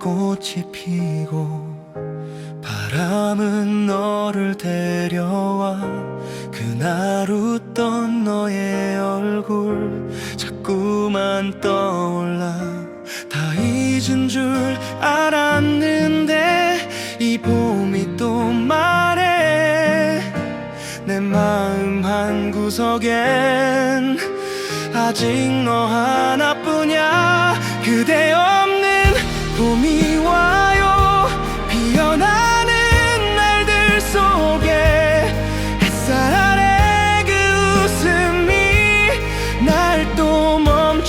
꽃이 피고 바람은 너를 데려와 그날 웃던 너의 얼굴 자꾸만 떠올라 다 잊은 줄 알았는데 이 봄이 또 말해 내 마음 한 구석엔 아직 너 하나뿐이야 그대 없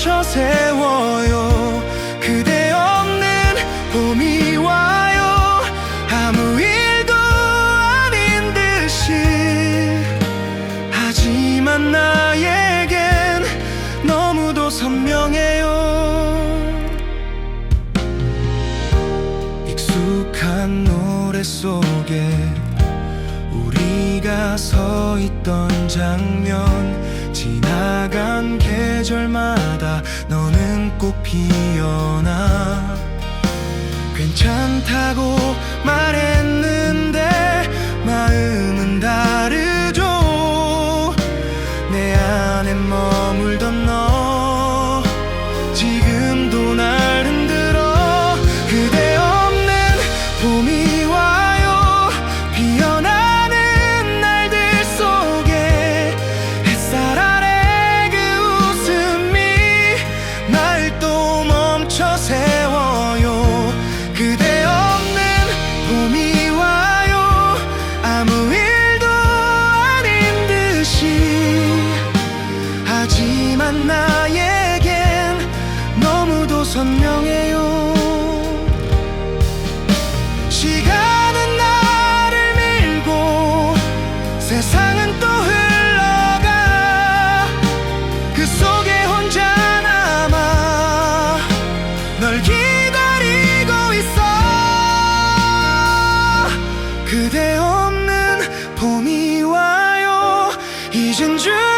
멈춰 세워요. 그대 없는 봄이 와요. 아무 일도 아닌 듯이. 하지만 나에겐 너무도 선명해요. 익숙한 노래 속에 우리가 서 있던 장면 지나간 계절마다 너는 꼭 피어나. 괜찮다고 말했는데 마음은 다르죠. 내 안에 머물던 멈춰 세 感觉